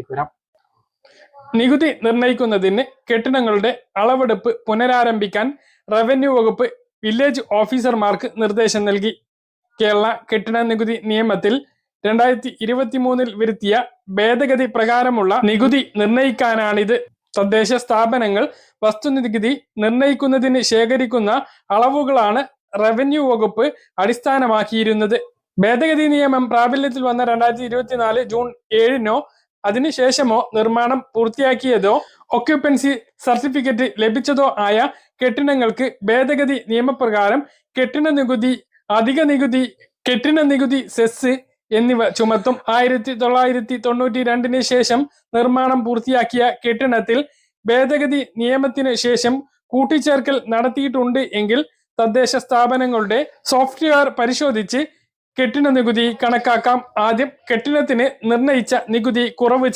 വരാം. നികുതി നിർണയിക്കുന്നതിന് കെട്ടിടങ്ങളുടെ അളവെടുപ്പ് പുനരാരംഭിക്കാൻ റവന്യൂ വകുപ്പ് വില്ലേജ് ഓഫീസർമാർക്ക് നിർദ്ദേശം നൽകി. കേരള കെട്ടിട നികുതി നിയമത്തിൽ രണ്ടായിരത്തി ഇരുപത്തി മൂന്നിൽ വരുത്തിയ ഭേദഗതി പ്രകാരമുള്ള നികുതി നിർണയിക്കാനാണിത് തദ്ദേശ സ്ഥാപനങ്ങൾ വസ്തുനികുതി നിർണയിക്കുന്നതിന് ശേഖരിക്കുന്ന അളവുകളാണ് റവന്യൂ വകുപ്പ് അടിസ്ഥാനമാക്കിയിരുന്നത്. ഭേദഗതി നിയമം പ്രാബല്യത്തിൽ വന്ന രണ്ടായിരത്തി ഇരുപത്തിനാല് ജൂൺ ഏഴിനോ അതിനുശേഷമോ നിർമ്മാണം പൂർത്തിയാക്കിയതോ ഒക്യുപ്പൻസി സർട്ടിഫിക്കറ്റ് ലഭിച്ചതോ ആയ കെട്ടിടങ്ങൾക്ക് ഭേദഗതി നിയമപ്രകാരം കെട്ടിട നികുതി അധിക നികുതി കെട്ടിട നികുതി സെസ് എന്നിവ ചുമത്തും. ആയിരത്തി തൊള്ളായിരത്തി തൊണ്ണൂറ്റി രണ്ടിന് ശേഷം നിർമ്മാണം പൂർത്തിയാക്കിയ കെട്ടിടത്തിൽ ഭേദഗതി നിയമത്തിന് ശേഷം കൂട്ടിച്ചേർക്കൽ നടത്തിയിട്ടുണ്ട് എങ്കിൽ തദ്ദേശ സ്ഥാപനങ്ങളുടെ സോഫ്റ്റ്വെയർ പരിശോധിച്ച് കെട്ടിട നികുതി കണക്കാക്കാം. ആദ്യം കെട്ടിടത്തിന് നിർണയിച്ച നികുതി കുറവ്